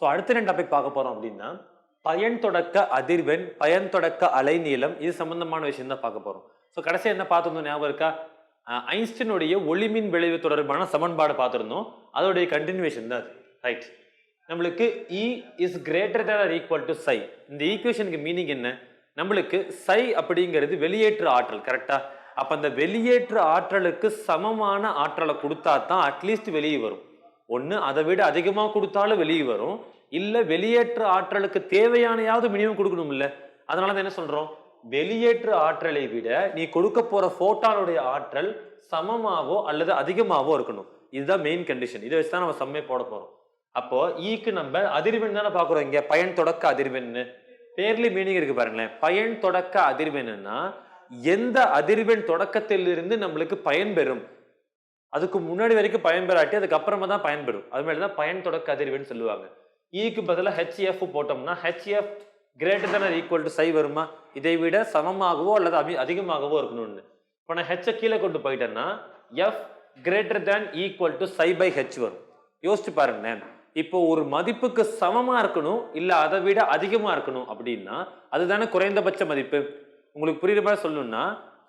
So அடுத்த ரெண்டு topic பார்க்க போகிறோம் அப்படின்னா பயன் தொடக்க அதிர்வெண் பயன் தொடக்க அலைநீளம் இது சம்பந்தமான விஷயம் தான் பார்க்க போகிறோம் ஸோ கடைசியாக என்ன பார்த்துருந்தோம் ஞாபகம் இருக்கா? ஐன்ஸ்டினுடைய ஒளிமின் விளைவு தொடர்பான சமன்பாடு பார்த்துருந்தோம். அதோடைய கண்டினியூஷன் தான் அது. ரைட் நம்மளுக்கு E is greater than or equal to psi இந்த ஈக்குவேஷனுக்கு மீனிங் என்ன? நம்மளுக்கு சை அப்படிங்கிறது வெளியேற்று ஆற்றல் கரெக்டாக அப்போ அந்த வெளியேற்று ஆற்றலுக்கு சமமான ஆற்றலை கொடுத்தா தான் அட்லீஸ்ட் வெளியே வரும். ஒன்று அதை விட அதிகமாக கொடுத்தாலும் வெளியே வரும். இல்லை வெளியேற்று ஆற்றலுக்கு தேவையானையாவது மினிமம் கொடுக்கணும் இல்லை அதனால தான் என்ன சொல்கிறோம் வெளியேற்று ஆற்றலை விட நீ கொடுக்க போகிற ஃபோட்டானுடைய ஆற்றல் சமமாகவோ அல்லது அதிகமாகவோ இருக்கணும். இதுதான் மெயின் கண்டிஷன் இதை வச்சு தான் நம்ம செம்மே போட போகிறோம் அப்போ e ஈக்கு நம்ம அதிர்வெண் தானே பார்க்குறோம் இங்கே. பயன் தொடக்க அதிர்வெண்ணு பேர்லி மீனிங் இருக்கு பாருங்களேன். பயன் தொடக்க அதிர்வெண்ணுன்னா எந்த அதிர்வெண் தொடக்கத்திலிருந்து நம்மளுக்கு பயன் பெறும்? அதுக்கு முன்னாடி வரைக்கும் பயன் பெறாட்டி அதுக்கப்புறமா தான் பயன்பெறும் அது மாதிரி தான் பயன் தொடக்க அதிர்வெண் சொல்லுவாங்க. ஈக்கு பதிலாக ஹெச்எஃப் போட்டோம்னா h f greater than equal to psi வருமா? இதை விட சமமாகவோ அல்லது அதி அதிகமாகவோ இருக்கணும்னு. இப்போ நான் ஹெச்சை கீழே கொண்டு போயிட்டேன்னா f greater than equal to psi by h வரும். யோசிச்சு பாருங்களேன் இப்போ ஒரு மதிப்புக்கு சமமாக இருக்கணும் இல்லை அதை விட அதிகமாக இருக்கணும் அப்படின்னா அதுதானே குறைந்தபட்ச மதிப்பு? உங்களுக்கு புரியுற மாதிரி சொல்லணும்னா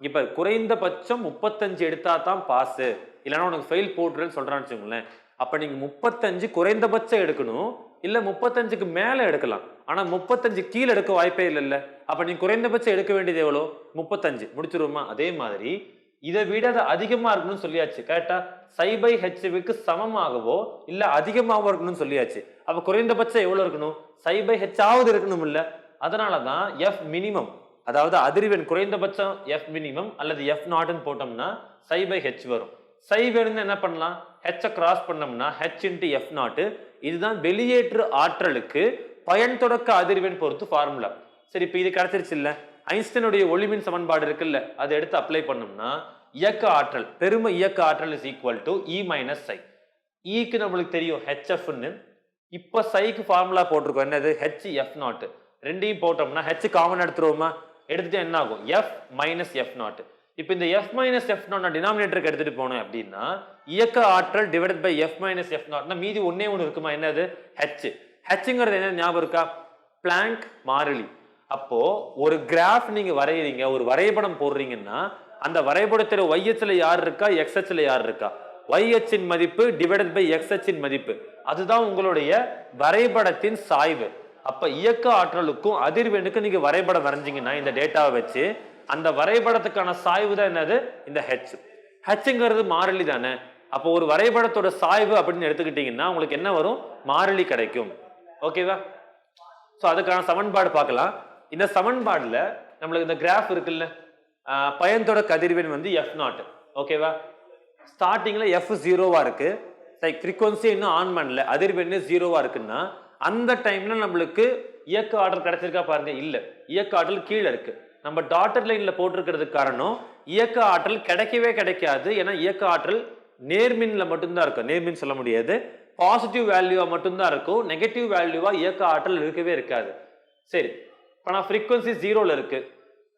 இப்போ குறைந்தபட்சம் முப்பத்தஞ்சு எடுத்தா தான் பாஸு இல்லைன்னா உனக்கு ஃபெயில் போட்டுருன்னு சொல்கிறான்னு வச்சுக்கோங்களேன். அப்போ நீங்கள் முப்பத்தஞ்சு குறைந்தபட்சம் எடுக்கணும் இல்லை முப்பத்தஞ்சுக்கு மேலே எடுக்கலாம். ஆனால் முப்பத்தஞ்சு கீழே எடுக்க வாய்ப்பே இல்லைல்ல. அப்போ நீங்கள் குறைந்தபட்சம் எடுக்க வேண்டியது எவ்வளோ? முப்பத்தஞ்சு. முடிச்சிருவோமா? அதே மாதிரி இதை விட அது அதிகமாக இருக்கணும்னு சொல்லியாச்சு. கரெக்டா சை பை சமமாகவோ இல்லை அதிகமாகவோ இருக்கணும்னு சொல்லியாச்சு. அப்போ குறைந்தபட்சம் எவ்வளோ இருக்கணும்? சை பை ஹெச்சாவது இருக்கணும் அதனால் தான் எஃப் மினிமம் அதாவது அதிர்வெண் குறைந்தபட்சம் எஃப் மினிமம் அல்லது எஃப் நாட்னு போட்டோம்னா சை பை ஹெச் வரும். சை வேணும்னு என்ன பண்ணலாம்? ஹெச்சை கிராஸ் பண்ணோம்னா ஹெச் இன்ட்டு எஃப் நாட்டு இதுதான் வெளியேற்று ஆற்றலுக்கு பயன் தொடக்க அதிர்வெண் பொறுத்து ஃபார்முலா சரி இப்போ இது கிடைச்சிருச்சு இல்லை ஐன்ஸ்டனுடைய ஒளிமின் சமன்பாடு இருக்குல்ல அதை எடுத்து அப்ளை பண்ணோம்னா இயக்க ஆற்றல் பெரும இயக்க ஆற்றல் is equal to E minus psi இக்கு நம்மளுக்கு தெரியும் ஹெச்எஃப்னு இப்போ சைக்கு ஃபார்முலா போட்டிருக்கோம். என்னது? ஹெச் எஃப் நாட்டு ரெண்டையும் போட்டோம்னா ஹெச் காமன் எடுத்துருவோமா? எடுத்துட்டு என்ன ஆகும்? எஃப் மைனஸ் எஃப் நாட்டு இப்போ இந்த எஃப் மைனஸ் எஃப் நாட் டினாமினேட்டருக்கு எடுத்துட்டு போனோம் அப்படின்னா இயக்க ஆற்றல் divided by f minus f நாட்னா மீதி ஒன்னே ஒன்று இருக்குமா? என்னது? ஹெச் ஹெச்ங்கிறது என்ன ஞாபகம் இருக்கா? பிளாங்க் மாறிலி அப்போ ஒரு கிராஃப் நீங்க வரைகிறீங்க ஒரு வரைபடம் போடுறீங்கன்னா அந்த வரைபடத்துல ஒய்எச்ல யார் இருக்கா? எக்ஸ்எச்ல யார் இருக்கா? ஒய்எச்சின் மதிப்பு டிவைடட் பை எக்ஸ்எச்சின் மதிப்பு. அதுதான் உங்களுடைய வரைபடத்தின் சாய்வு. அப்ப இயக்க ஆற்றலுக்கும் அதிர்வெண்ணுக்கும் நீங்க வரைபடம் வரைஞ்சிங்கன்னா இந்த டேட்டாவை வச்சு அந்த வரைபடத்துக்கான சாய்வு தான் என்னது? இந்த ஹெச் ஹெச்ங்கிறது மாறிலி தானே. அப்போ ஒரு வரைபடத்தோட சாய்வு அப்படின்னு எடுத்துக்கிட்டீங்கன்னா உங்களுக்கு என்ன வரும்? மாறிலி கிடைக்கும். ஓகேவா ஸோ அதுக்கான சமன்பாடு பார்க்கலாம். இந்த சமன்பாடில் நம்மளுக்கு இந்த கிராஃப் இருக்குல்ல? பயன்தோட கதிர்வெண் வந்து எஃப் நாட் ஓகேவா ஸ்டார்டிங்கில் எஃப் ஜீரோவாக இருக்குது லைக் ஃப்ரீக்வன்சி இன்னும் ஆன் பண்ணல. அதிர்வெண் ஜீரோவாக இருக்குன்னா அந்த டைமில் நம்மளுக்கு இயக்க ஆற்றல் கிடச்சிருக்கா பாருங்க? இல்லை. இயக்க ஆற்றல் கீழே இருக்குது நம்ம டாட்டர் லைனில் போட்டிருக்கிறதுக்கு காரணம் இயக்க ஆற்றல் கிடைக்கவே கிடைக்காது. ஏன்னா இயக்க ஆற்றல் நேர்மின்ல மட்டும்தான் இருக்கும். நேர்மின் சொல்ல முடியாது. பாசிட்டிவ் வேல்யூவாக மட்டும்தான் இருக்கும். நெகட்டிவ் வேல்யூவாக இயக்க ஆற்றல் இருக்கவே இருக்காது. சரி. இப்போ நான் ஃப்ரீக்வன்சி ஜீரோவில் இருக்கு.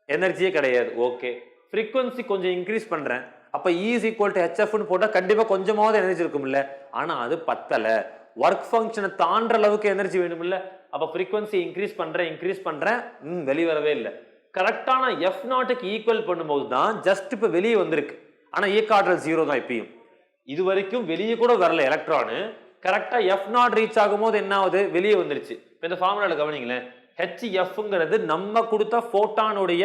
எனர்ஜியே கிடையாது. ஓகே ஃப்ரீக்வன்சி கொஞ்சம் இன்க்ரீஸ் பண்ணுறேன் அப்போ ஈஸ் e ஈக்குவல் டு ஹெச்எஃப்னு போட்டால் கண்டிப்பாக கொஞ்சமாவது எனர்ஜி இருக்கும்ல. ஆனால் அது பத்தலை. ஒர்க் ஃபங்க்ஷனை தாண்டுற அளவுக்கு எனர்ஜி வேணும்ல. அப்போ ஃப்ரீக்வன்சி இன்க்ரீஸ் பண்ணுறேன் இன்க்ரீஸ் பண்ணுறேன் ம் வெளியே வரவே இல்லை. கரெக்டான எஃப் நாட்டுக்கு ஈக்குவல் பண்ணும்போது தான் ஜஸ்ட் இப்போ வெளியே வந்திருக்கு. ஆனால் இயக்க ஆற்றல் ஜீரோ தான் இப்பயும். இது வரைக்கும் வெளியே கூட வரல எலக்ட்ரானு கரெக்டாக எஃப் நாட் ரீச் ஆகும்போது என்ன ஆகுது? வெளியே வந்துருச்சு. இப்போ இந்த ஃபார்முலாவில் கவனிங்களேன். ஹெச் எஃப்ங்கிறது நம்ம கொடுத்த ஃபோட்டானுடைய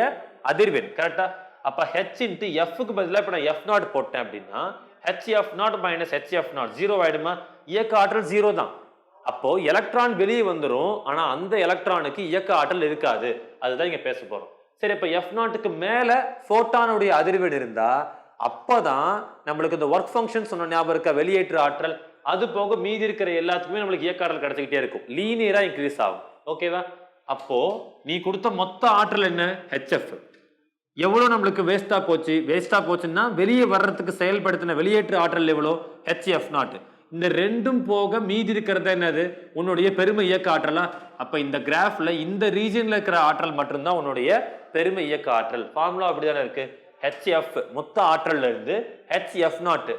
அதிர்வெண். கரெக்டா அப்போ ஹெச் இன்ட்டு எஃப்க்கு பதிலாக இப்போ நான் எஃப் நாட் போட்டேன் அப்படின்னா h f naught minus h f naught zero ஆயிடுமா? இயக்க ஆற்றல் ஜீரோ தான். அப்போது எலக்ட்ரான் வெளியே வந்துடும் ஆனால் அந்த எலக்ட்ரானுக்கு இயக்க ஆற்றல் இருக்காது. அதுதான் இங்கே பேச போகிறோம் சரி இப்போ எஃப் நாட்டுக்கு மேலே ஃபோட்டானுடைய அதிர்வெண் அப்போ தான் நம்மளுக்கு இந்த ஒர்க் ஃபங்க்ஷன் சொன்ன ஞாபகம் இருக்க? வெளியேற்று ஆற்றல். அது போக மீதி இருக்கிற எல்லாத்துக்குமே நம்மளுக்கு இயக்க ஆற்றல் கிடச்சிக்கிட்டே இருக்கும். லீனியராக இன்க்ரீஸ் ஆகும். ஓகேவா அப்போ நீ கொடுத்த மொத்த ஆற்றல் என்ன? ஹெச்எஃப் எவ்வளோ நம்மளுக்கு வேஸ்ட்டாக போச்சு? வேஸ்ட்டாக போச்சுன்னா வெளியே வர்றதுக்கு செயல்படுத்தின வெளியேற்று ஆற்றல் எவ்வளோ? ஹெச்எஃப் நாட்டு இந்த ரெண்டும் போக மீதி இருக்கிறது என்னது? உன்னுடைய பெருமை இயக்க ஆற்றலாம் அப்ப இந்த கிராஃப்ல இந்த ரீஜன்ல இருக்கிற ஆற்றல் மட்டும்தான் உன்னுடைய பெருமை இயக்க ஆற்றல். ஃபார்முலா அப்படிதானே இருக்கு? ஹெச்எஃப் மொத்த ஆற்றல்ல இருந்து ஹெச்எஃப் நாட்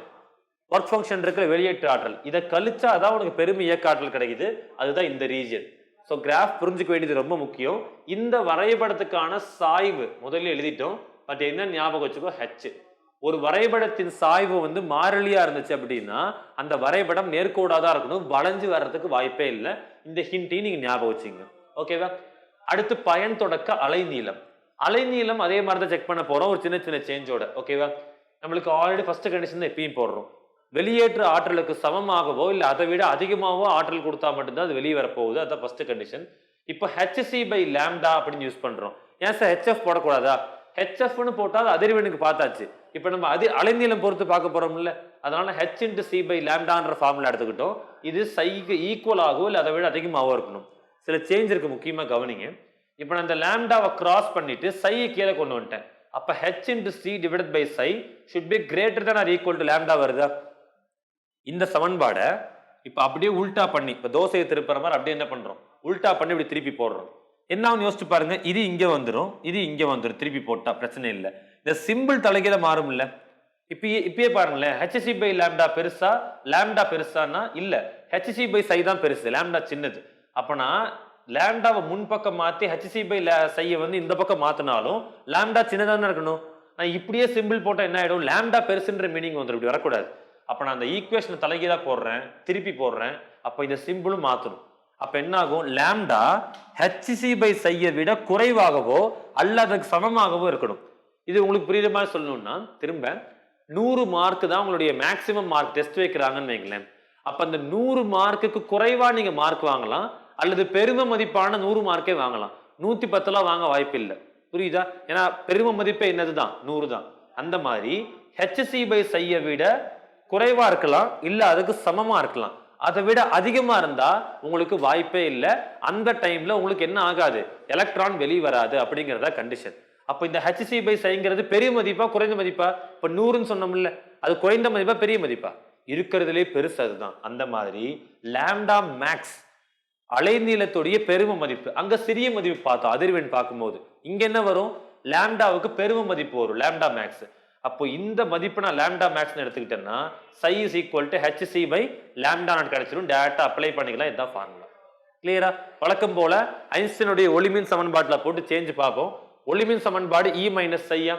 ஒர்க் ஃபங்க்ஷன் இருக்கிற வெளியேற்று ஆற்றல். இதை கழிச்சா தான் உனக்கு பெருமை இயக்க ஆற்றல் கிடைக்குது. அதுதான் இந்த ரீஜன் ஸோ கிராஃப் புரிஞ்சுக்க வேண்டியது ரொம்ப முக்கியம். இந்த வரைபடத்துக்கான சாய்வு முதல்ல எழுதிட்டோம். பட் என்ன ஞாபகம் வச்சுக்கோ? ஹெச் ஒரு வரைபடத்தின் சாய்வு வந்து மாறிலியா இருந்துச்சு அப்படின்னா அந்த வரைபடம் நேர்கோடாக தான் இருக்கணும். வளைஞ்சு வர்றதுக்கு வாய்ப்பே இல்லை. இந்த ஹிண்டையும் நீங்க ஞாபகம் வச்சுங்க. ஓகேவா அடுத்து பயன் தொடக்க அலைநீளம். அலைநீளம் அதே மாதிரி தான் செக் பண்ண போறோம். ஒரு சின்ன சின்ன சேஞ்சோட ஓகேவா நம்மளுக்கு ஆல்ரெடி ஃபர்ஸ்ட் கண்டிஷன் தான் எப்பயும் போடுறோம். வெளியேற்று ஆற்றலுக்கு சமமாகவோ இல்லை அதை விட அதிகமாகவோ ஆற்றல் கொடுத்தா மட்டும்தான் அது வெளியே வரப்போகுது. அதுதான் ஃபர்ஸ்ட் கண்டிஷன் இப்போ ஹெச்சி பை லேம்டா அப்படின்னு யூஸ் பண்ணுறோம் ஏன் சார் ஹெச்எஃப் போடக்கூடாதா? ஹெச்எஃப்னு போட்டால் அதிர்வெண்ணுக்கு பார்த்தாச்சு. இப்போ நம்ம அது அலைநீளம் பொறுத்து பார்க்க போகிறோம்ல அதனால ஹெச் இன்ட்டு சி பை லேம்டான்ற ஃபார்முலா எடுத்துக்கிட்டோம். இது சைக்கு ஈக்குவல் ஆகும் இல்லை அதை விட அதிகமாகவும் இருக்கணும். சில சேஞ்ச் இருக்குது முக்கியமாக கவனிங்க. இப்போ நான் இந்த லேம்டாவை கிராஸ் பண்ணிவிட்டு சையை கீழே கொண்டு வந்துட்டேன். அப்போ h into c divided by psi should be greater than or equal to lambda வருதா? இந்த சமன்பாடை இப்போ அப்படியே உல்டா பண்ணி இப்போ தோசையை திருப்புற மாதிரி அப்படியே என்ன பண்ணுறோம் உல்டா பண்ணி இப்படி திருப்பி போடுறோம். என்ன யோசிச்சு பாருங்க இது இங்க வந்துடும் இது இங்க வந்துடும் திருப்பி போட்டா பிரச்சனை இல்லை. இந்த சிம்பிள் தலைகீழ மாறும் இல்ல இப்பயே இப்பயே பாருங்களேன் ஹெச்சி பை லேம்டா பெருசா லேம்டா பெருசானா இல்ல. ஹெச்சி பை சை தான் பெருசு லேம்டா சின்னது. அப்பனா லேம்டாவை முன்பக்கம் மாத்தி ஹெச்சி பை சையை வந்து இந்த பக்கம் மாத்தினாலும் லேம்டா சின்னதானே இருக்கணும். நான் இப்படியே சிம்பிள் போட்டா என்ன ஆயிடும்? லேம்டா பெருசுன்ற மீனிங் வந்துடும் இப்படி வரக்கூடாது. அப்ப நான் அந்த ஈக்குவேஷனை தலைகீழா போடுறேன் திருப்பி போடுறேன் அப்ப இந்த சிம்பிளும் மாத்தணும் அப்ப என்ன ஆகும் லேம்டா ஹெச்சிசி பை செய்ய விட குறைவாகவோ அல்லது அதுக்கு சமமாகவோ இருக்கணும். இது உங்களுக்கு புரியுற மாதிரி சொல்லணும்னா திரும்ப நூறு மார்க் தான் உங்களுடைய மேக்சிமம் மார்க் டெஸ்ட் வைக்கிறாங்கன்னு வைங்களேன். அப்ப அந்த நூறு மார்க்குக்கு குறைவா நீங்க மார்க் வாங்கலாம் அல்லது பெரும மதிப்பான நூறு மார்க்கே வாங்கலாம். நூத்தி பத்துலாம் வாங்க வாய்ப்பு இல்லை. புரியுதா? ஏன்னா பெரும மதிப்பே என்னதுதான்? நூறு தான். அந்த மாதிரி ஹெச்சி பை செய்ய விட குறைவா இருக்கலாம் இல்ல அதுக்கு சமமா இருக்கலாம். அதை விட அதிகமாக இருந்தால் உங்களுக்கு வாய்ப்பே இல்லை. அந்த டைமில் உங்களுக்கு என்ன ஆகாது? எலக்ட்ரான் வெளியே வராது அப்படிங்கிறதா கண்டிஷன் அப்போ இந்த ஹெச்சி பை சைங்கிறது பெரிய மதிப்பா குறைந்த மதிப்பா? இப்போ நூறுன்னு சொன்னோம்ல அது குறைந்த மதிப்பா பெரிய மதிப்பா? இருக்கிறதுலே பெருசு அதுதான். அந்த மாதிரி லேம்டா மேக்ஸ் அலைநீளத்துடைய பெரும மதிப்பு. அங்க சிறிய மதிப்பு பார்த்தோம் அதிர்வெண் பார்க்கும்போது. இங்க என்ன வரும்? லேம்டாவுக்கு பெரும மதிப்பு வரும் லேம்டா மேக்ஸ் அப்போ இந்த மதிப்பு நான் லேம்டா மேக்ஸ்னு எடுத்துக்கிட்டேன்னா psi is equal to h c by lambda naught கிடைச்சிடும் டேரக்டா அப்ளை பண்ணிக்கலாம். இதுதான் ஃபார்முலா கிளியரா வழக்கம் போல ஐன்ஸ்டீனுடைய ஒளிமின் சமன்பாட்டில் போட்டு சேஞ்ச் பார்ப்போம். ஒளிமின் சமன்பாடு இ மைனஸ் சையா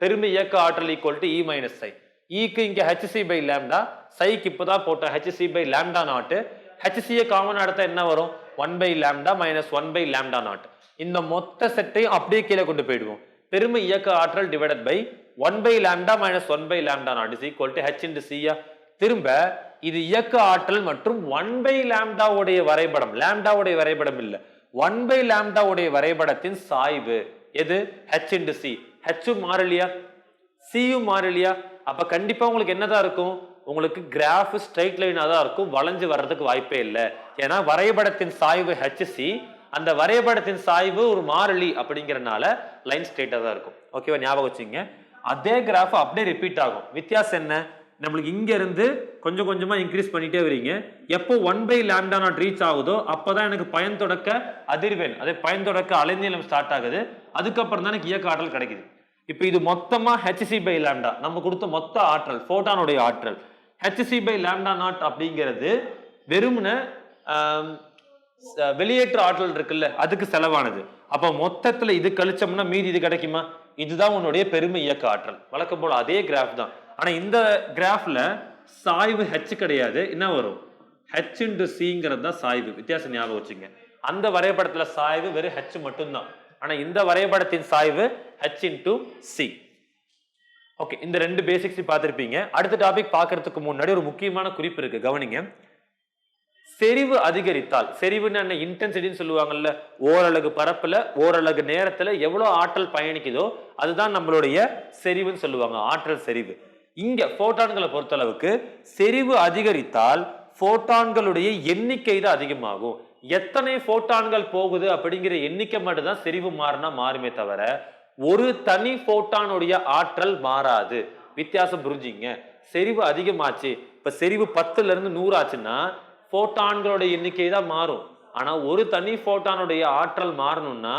பெருமை இயக்க ஆற்றல் equal to E minus psi ஈக்கு இங்கே ஹெச்சி பை லேம்டா. சைக்கு இப்போ தான் போட்டோம். ஹெச்சி பை லேம்டா நாட்டு ஹெச்சிஏ காமன் எடுத்தா என்ன வரும்? One by lambda minus one by lambda naught. இந்த மொத்த செட்டையும் அப்படியே கீழே கொண்டு போயிடுவோம். பெருமை இயக்க ஆற்றல் divided by one by lambda minus one by lambda naught is equal to h into சியா திரும்ப இது இயக்க ஆற்றல் மற்றும் ஒன் பை லேம்டாவுடைய வரைபடம். லேம்டாவுடைய வரைபடம் இல்ல. ஒன் பை லேம்டாவுடைய வரைபடத்தின் சாய்வு எது? ஹெச் இன்டு சி ஹெச்சும் மாறலையா? சியும் மாறலையா? அப்ப கண்டிப்பா உங்களுக்கு என்னதான் இருக்கும்? உங்களுக்கு கிராஃப் ஸ்ட்ரைட் லைனாக தான் இருக்கும். வளைஞ்சு வர்றதுக்கு வாய்ப்பே இல்லை. ஏன்னா வரைபடத்தின் சாய்வு ஹெச்சி அந்த வரைபடத்தின் சாய்வு ஒரு மாறிலி அப்படிங்கிறனால லைன் ஸ்ட்ரெயிட்டாக தான் இருக்கும். ஓகேவா ஞாபகம் வச்சுங்க அதே கிராஃப் அப்படியே ரிப்பீட் ஆகும். வித்தியாசம் என்ன? நம்மளுக்கு இங்கேருந்து கொஞ்சம் கொஞ்சமாக இன்க்ரீஸ் பண்ணிட்டே வரீங்க. எப்போ one by lambda naught reach ஆகுதோ அப்போ தான் எனக்கு பயன் தொடக்க அதிர்வெண் அதே பயன் தொடக்க அலைநீளம் ஸ்டார்ட் ஆகுது. அதுக்கப்புறம் தான் எனக்கு இயக்க ஆற்றல் கிடைக்குது. இப்போ இது மொத்தமாக ஹெச்சி பை லேம்டா நம்ம கொடுத்த மொத்த ஆற்றல் ஃபோட்டானுடைய ஆற்றல். ஹெச்சி பை லேம்டா நாட் அப்படிங்கிறது வெறுமன வெளியேற்ற ஆற்றல் இருக்குல்ல அதுக்கு செலவானது. அப்போ மொத்தத்துல இது கழிச்சோம்னா மீதி இது கிடைக்குமா? இதுதான் உன்னுடைய பெருமை இயக்க ஆற்றல். வழக்கம் போல அதே கிராஃப் தான். ஆனா இந்த கிராஃப்ல சாய்வு ஹெச் கிடையாது. என்ன வரும்? ஹெச் இன்டு சிங்கிறது தான் சாய்வு. வித்தியாசம் ஞாபகம் வச்சுங்க. அந்த வரைபடத்துல சாய்வு வெறும் ஹெச் மட்டும்தான். ஆனா இந்த வரைபடத்தின் சாய்வு ஹெச் இன்டு சி ஓகே இந்த ரெண்டு பேசிக்ஸ் பார்த்துருப்பீங்க. அடுத்த டாபிக் பார்க்கறதுக்கு முன்னாடி ஒரு முக்கியமான குறிப்பு இருக்கு. கவனிங்க. செறிவு அதிகரித்தால் செறிவுன்னு என்ன இன்டென்சிட்டின்னு சொல்லுவாங்கல்ல ஓரளவு பரப்புல ஓரளவு நேரத்துல எவ்வளோ ஆற்றல் பயணிக்குதோ அதுதான் நம்மளுடைய செறிவுன்னு சொல்லுவாங்க ஆற்றல் செறிவு. இங்க போட்டான்களை பொறுத்தளவுக்கு செறிவு அதிகரித்தால் போட்டான்களுடைய எண்ணிக்கை தான் அதிகமாகும். எத்தனை போட்டான்கள் போகுது அப்படிங்கிற எண்ணிக்கை மட்டும்தான் செறிவு மாறினா மாறுமே தவிர ஒரு தனி போட்டானுடைய ஆற்றல் மாறாது. வித்தியாசம் புரிஞ்சிங்க. செறிவு அதிகமாச்சு. இப்ப செறிவு பத்துல இருந்து நூறு ஆச்சுன்னா போட்டான்களோட எண்ணிக்கை தான் மாறும். ஆனால் ஒரு தனி ஃபோட்டானுடைய ஆற்றல் மாறணும்னா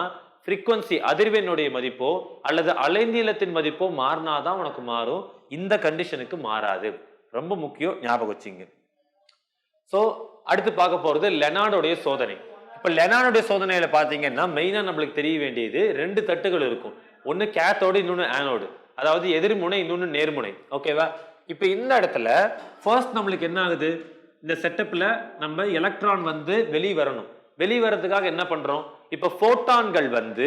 frequency அதிர்வெண்ணுடைய மதிப்போ அல்லது அலைநீளத்தின் மதிப்போ மாறினாதான் உனக்கு மாறும். இந்த கண்டிஷனுக்கு மாறாது. ரொம்ப முக்கியம் ஞாபகம் வச்சிங்க. ஸோ அடுத்து பார்க்க போகிறது லெனார்டோடைய சோதனை. இப்போ லெனார்டோடைய சோதனையில் பார்த்தீங்கன்னா மெயினாக நம்மளுக்கு தெரிய வேண்டியது ரெண்டு தட்டுகள் இருக்கும். ஒன்று கேத்தோடு இன்னொன்று ஆனோடு அதாவது எதிர்முனை இன்னொன்று நேர்முனை. ஓகேவா இப்போ இந்த இடத்துல ஃபர்ஸ்ட் நம்மளுக்கு என்ன ஆகுது? இந்த செட்டப்பில் நம்ம எலக்ட்ரான் வந்து வெளியே வரணும் வெளியே வர்றதுக்காக என்ன பண்ணுறோம் இப்போ ஃபோட்டான்கள் வந்து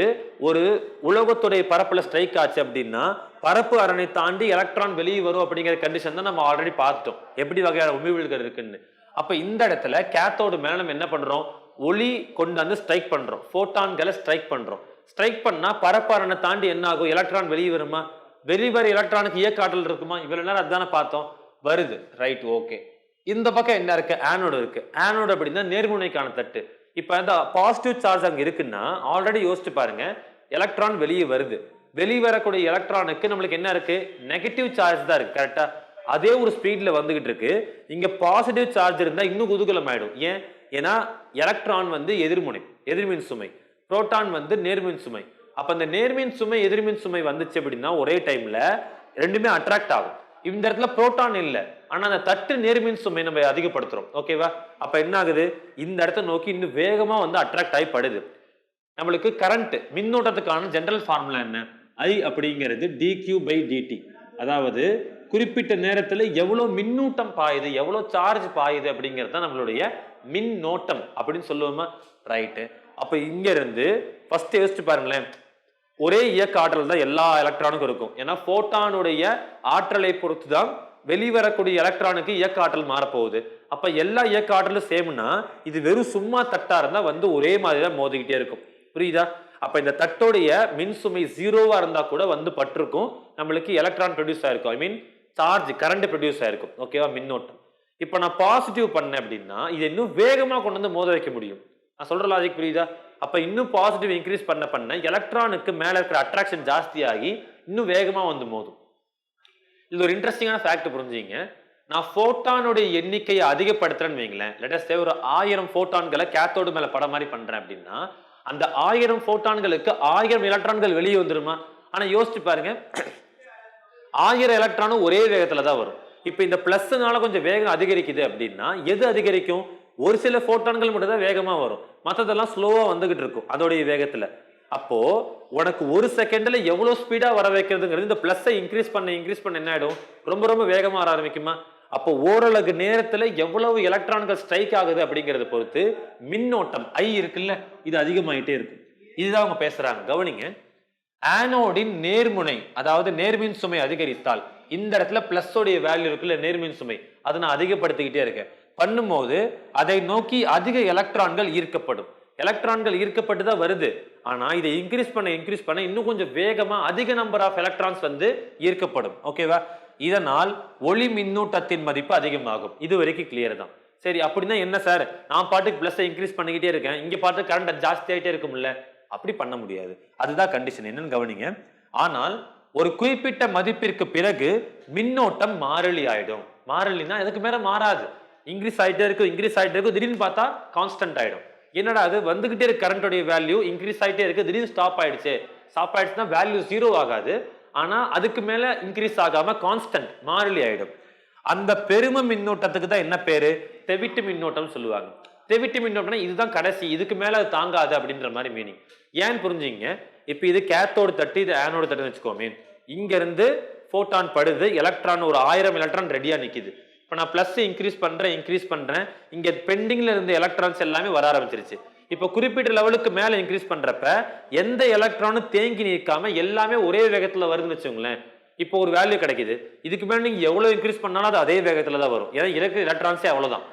ஒரு உலகத்துடைய பரப்பில் ஸ்ட்ரைக் ஆச்சு அப்படின்னா பரப்பு அரணை தாண்டி எலக்ட்ரான் வெளியே வரும் அப்படிங்கிற கண்டிஷன் தான் நம்ம ஆல்ரெடி பார்த்தோம். எப்படி வகையான உமிழ்வுகள் இருக்குன்னு. அப்போ இந்த இடத்துல கேத்தோடு மேலே நம்ம என்ன பண்ணுறோம் ஒளி கொண்டு வந்து ஸ்ட்ரைக் பண்ணுறோம் ஃபோட்டான்களை ஸ்ட்ரைக் பண்ணுறோம் ஸ்ட்ரைக் பண்ணால் பரப்பு அரணை தாண்டி என்ன ஆகும்? எலக்ட்ரான் வெளியே வருமா? வெளிவர எலக்ட்ரானுக்கு இயக்காற்றல் இருக்குமா? இவ்வளோ நேரம் அதுதானே பார்த்தோம். வருது. ரைட் ஓகே இந்த பக்கம் என்ன இருக்கு? ஆனோடு இருக்கு. ஆனோடு அப்படின்னா நேர்முனைக்கான தட்டு. இப்போ இந்த பாசிட்டிவ் சார்ஜ் அங்கே இருக்குன்னா ஆல்ரெடி யோசிச்சு பாருங்க எலக்ட்ரான் வெளியே வருது. வெளியே வரக்கூடிய எலக்ட்ரானுக்கு நம்மளுக்கு என்ன இருக்கு? நெகட்டிவ் சார்ஜ் தான் இருக்கு கரெக்டா அதே ஒரு ஸ்பீட்ல வந்துகிட்டு இருக்கு. இங்க பாசிட்டிவ் சார்ஜ் இருந்தா இன்னும் குதூகலம் ஆயிடும் ஏன்? ஏன்னா எலக்ட்ரான் வந்து எதிர்முனை எதிர்மின் சுமை. புரோட்டான் வந்து நேர்மின் சுமை. அப்ப அந்த நேர்மின் சுமை எதிர்மின் சுமை வந்துச்சு அப்படின்னா ஒரே டைம்ல ரெண்டுமே அட்ராக்ட் ஆகும். இந்த இடத்துல புரோட்டான் இல்லை. ஆனால் அந்த தட்டு நேர்மின் சுமை நம்ம அதிகப்படுத்துறோம். ஓகேவா அப்போ என்ன ஆகுது? இந்த இடத்த நோக்கி இன்னும் வேகமாக வந்து அட்ராக்ட் ஆகி படுது. நம்மளுக்கு கரண்ட் மின்னோட்டத்துக்கான ஜென்ரல் ஃபார்முலா என்ன? ஐ அப்படிங்கிறது டிக்யூ பை டிடி அதாவது குறிப்பிட்ட நேரத்தில் எவ்வளோ மின்னூட்டம் பாயுது எவ்வளோ சார்ஜ் பாயுது அப்படிங்கிறது தான் நம்மளுடைய மின்னோட்டம் அப்படின்னு சொல்லுவோமா? ரைட்டு அப்போ இங்கேருந்து ஃபஸ்ட்டு ஃபர்ஸ்ட் யோசிச்சு பாருங்களேன். ஒரே இயக்க ஆற்றல் தான் எல்லா எலக்ட்ரானுக்கும் இருக்கும். ஏன்னா ஃபோட்டானுடைய ஆற்றலை பொறுத்து தான் வெளிவரக்கூடிய எலக்ட்ரானுக்கு இயக்க ஆற்றல் மாறப்போகுது. அப்போ எல்லா இயக்க ஆற்றலும் சேம்னா இது வெறும் சும்மா தட்டாக இருந்தால் வந்து ஒரே மாதிரி தான் மோதிக்கிட்டே இருக்கும். புரியுதா? அப்போ இந்த தட்டோடைய மின் சுமை ஜீரோவாக இருந்தால் கூட வந்து பட்டிருக்கும். நம்மளுக்கு எலக்ட்ரான் ப்ரொடியூஸ் ஆயிருக்கும். I mean charge current produce ஆயிருக்கும். ஓகேவா மின்னோட்டம். இப்போ நான் பாசிட்டிவ் பண்ணேன் அப்படின்னா இது இன்னும் வேகமாக கொண்டு வந்து மோத வைக்க முடியும். நான் சொல்கிற லாஜிக் புரியுதா? அப்போ இன்னும் பாசிட்டிவ் இன்க்ரீஸ் பண்ண பண்ண எலக்ட்ரானுக்கு மேலே இருக்கிற அட்ராக்ஷன் ஜாஸ்தியாகி இன்னும் வேகமாக வந்து மோதும். இது ஒரு இன்ட்ரெஸ்டிங்கான ஃபேக்ட் புரிஞ்சுங்க நான் ஃபோட்டானுடைய எண்ணிக்கையை அதிகப்படுத்துறேன்னு வைங்களேன். லெட்டஸ் ஒரு ஆயிரம் ஃபோட்டான்களை கேத்தோடு மேலே படம் மாதிரி பண்ணுறேன் அப்படின்னா அந்த ஆயிரம் ஃபோட்டான்களுக்கு ஆயிரம் எலக்ட்ரான்கள் வெளியே வந்துருமா? ஆனால் யோசிச்சு பாருங்க. ஆயிரம் எலக்ட்ரானும் ஒரே வேகத்தில் தான் வரும். இப்போ இந்த ப்ளஸ்னால கொஞ்சம் வேகம் அதிகரிக்குது அப்படின்னா எது அதிகரிக்கும்? ஒரு சில ஃபோட்டான்கள் மட்டும் தான் வேகமாக வரும். மற்றதெல்லாம் ஸ்லோவாக வந்துகிட்டு இருக்கும். அதோடைய வேகத்தில். அப்போது உனக்கு ஒரு செகண்டில் எவ்வளோ ஸ்பீடாக வர வைக்கிறதுங்கிறது இந்த ப்ளஸ்ஸை இன்க்ரீஸ் பண்ண இன்க்ரீஸ் பண்ண என்ன ஆகிடும் ரொம்ப ரொம்ப வேகமாக வர ஆரம்பிக்குமா? அப்போ ஓரளவு நேரத்தில் எவ்வளவு எலக்ட்ரான்கள் ஸ்ட்ரைக் ஆகுது அப்படிங்கிறத பொறுத்து மின்னோட்டம் ஐ இருக்குல்ல இது அதிகமாயிட்டே இருக்கும் இதுதான் அவங்க பேசுகிறாங்க கவனிங்க. ஆனோடின் நேர்முனை அதாவது நேர்மின் சுமை அதிகரித்தால் இந்த இடத்துல ப்ளஸ்ஸோடைய வேல்யூ இருக்குல்ல நேர்மின் சுமை அதை நான் அதிகப்படுத்திக்கிட்டே இருக்கேன். பண்ணும்போது அதை நோக்கி அதிக எலக்ட்ரான்கள் ஈர்க்கப்படும். எலக்ட்ரான்கள் ஈர்க்கப்பட்டு தான் வருது. ஆனால் இதை இன்க்ரீஸ் பண்ண இன்க்ரீஸ் பண்ண இன்னும் கொஞ்சம் வேகமாக அதிக நம்பர் ஆஃப் எலக்ட்ரான்ஸ் வந்து ஈர்க்கப்படும். ஓகேவா இதனால் ஒளி மின்னூட்டத்தின் மதிப்பு அதிகமாகும். இது வரைக்கும் கிளியர் தான். சரி அப்படின்னா என்ன சார் நான் பாட்டுக்கு பிளஸ் இன்க்ரீஸ் பண்ணிக்கிட்டே இருக்கேன். இங்கே பாட்டு கரண்ட் ஜாஸ்தி ஆகிட்டே இருக்கும்ல? அப்படி பண்ண முடியாது. அதுதான் கண்டிஷன் என்னன்னு கவனிங்க. ஆனால் ஒரு குறிப்பிட்ட மதிப்பிற்கு பிறகு மின்னோட்டம் மாறிலி ஆயிடும். மாறிலினா இதுக்கு மேல மாறாது. இன்க்ரீஸ் ஆகிட்டே இருக்கும் இன்க்ரீஸ் ஆகிட்டே இருக்கும். திடீர்னு பார்த்தா கான்ஸ்டன்ட் ஆயிடும். என்னடா அது? வந்துகிட்டே இருக்கு கரண்டோடைய வேல்யூ இன்க்ரீஸ் ஆகிட்டே இருக்கு திடீர்னு ஸ்டாப் ஆயிடுச்சு. ஸ்டாப் ஆயிடுச்சுன்னா வேல்யூ ஜீரோ ஆகாது. ஆனா அதுக்கு மேல இன்க்ரீஸ் ஆகாம கான்ஸ்டன்ட் மாறிலி ஆயிடும். அந்த பெரும மின்னோட்டத்துக்கு தான் என்ன பேரு? தெவிட்டு மின்னோட்டம் சொல்லுவாங்க. தெவிட்டு மின்னோட்டம்னா இதுதான் கடைசி இதுக்கு மேல அது தாங்காது அப்படின்ற மாதிரி மீனிங் ஏன் புரிஞ்சுங்க? இப்போ இது கேத்தோடு தட்டு இது ஆனோடு தட்டுன்னு வச்சுக்கோமே. இங்க இருந்து ஃபோட்டான் படுது எலக்ட்ரான் ஒரு ஆயிரம் எலக்ட்ரான் ரெடியா நிக்குது. இப்போ நான் ப்ளஸ் இன்க்ரீஸ் பண்ணுறேன் இன்க்ரீஸ் பண்ணுறேன் இங்கே பெண்டிங்கில் இருந்த எலக்ட்ரான்ஸ் எல்லாமே வர ஆரம்பிச்சிருச்சு. இப்போ குறிப்பிட்ட லெவலுக்கு மேலே இன்க்ரீஸ் பண்ணுறப்ப எந்த எலக்ட்ரானும் தேங்கி நிற்காம எல்லாமே ஒரே வேகத்தில் வருதுன்னு வச்சுக்கோங்களேன். இப்போ ஒரு வேல்யூ கிடைக்குது. இதுக்கு மேலே நீங்கள் எவ்வளோ இன்க்ரீஸ் பண்ணாலும் அது அதே வேகத்தில் தான் வரும். ஏன்னா இருக்கிற எலக்ட்ரான்ஸே அவ்வளோதான்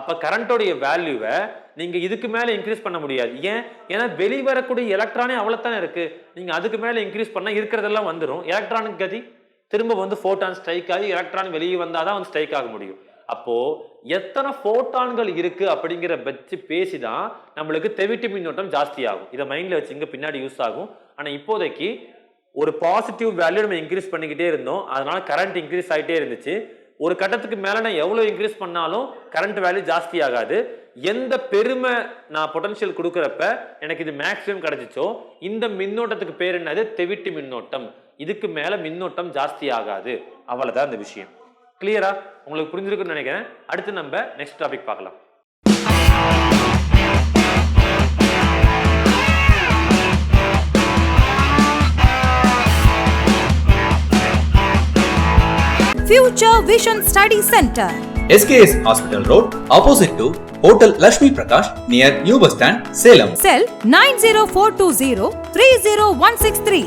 அப்போ கரண்ட்டோடைய வேல்யூவை நீங்கள் இதுக்கு மேலே இன்க்ரீஸ் பண்ண முடியாது. ஏன்? ஏன்னா வெளிவரக்கூடிய எலக்ட்ரானே அவ்வளோத்தானே இருக்குது நீங்கள் அதுக்கு மேலே இன்க்ரீஸ் பண்ணால் இருக்கிறதெல்லாம் வந்துடும் எலக்ட்ரானிக் கதி? திரும்ப வந்து ஃபோட்டான் ஸ்ட்ரைக் ஆகி எலக்ட்ரான் வெளியே வந்தால் தான் வந்து ஸ்ட்ரைக் ஆக முடியும். அப்போது எத்தனை ஃபோட்டான்கள் இருக்குது அப்படிங்கிற வச்சு பேசி தான் நம்மளுக்கு தெவிட்டு மின்னோட்டம் ஜாஸ்தி ஆகும் இதை வச்சு வச்சுங்க பின்னாடி யூஸ் ஆகும். ஆனால் இப்போதைக்கு ஒரு பாசிட்டிவ் வேல்யூ நம்ம இன்க்ரீஸ் பண்ணிக்கிட்டே இருந்தோம். அதனால கரண்ட் இன்க்ரீஸ் ஆகிட்டே இருந்துச்சு. ஒரு கட்டத்துக்கு மேலே நான் எவ்வளோ இன்க்ரீஸ் பண்ணாலும் கரண்ட் வேல்யூ ஜாஸ்தி ஆகாது எந்த பெருமை நான் பொட்டன்ஷியல் கொடுக்குறப்ப எனக்கு இது மேக்ஸிமம் கிடைச்சிச்சோ இந்த மின்னோட்டத்துக்கு பேர் என்னது? தெவிட்டு மின்னோட்டம். இதுக்கு மேல மின்னோட்டம் ஜாஸ்தி ஆகாது அவ்வளவுதான் இந்த விஷயம் கிளியரா உங்களுக்கு புரிஞ்சிருக்குன்னு நினைக்கிறேன் அடுத்து நம்ம நெக்ஸ்ட் டாபிக் பார்க்கலாம் Future Vision Study Center. SKS Hospital Road, opposite to Hotel Lashmi Prakash, near New Bus Stand, Salem. Cell 90420 30163.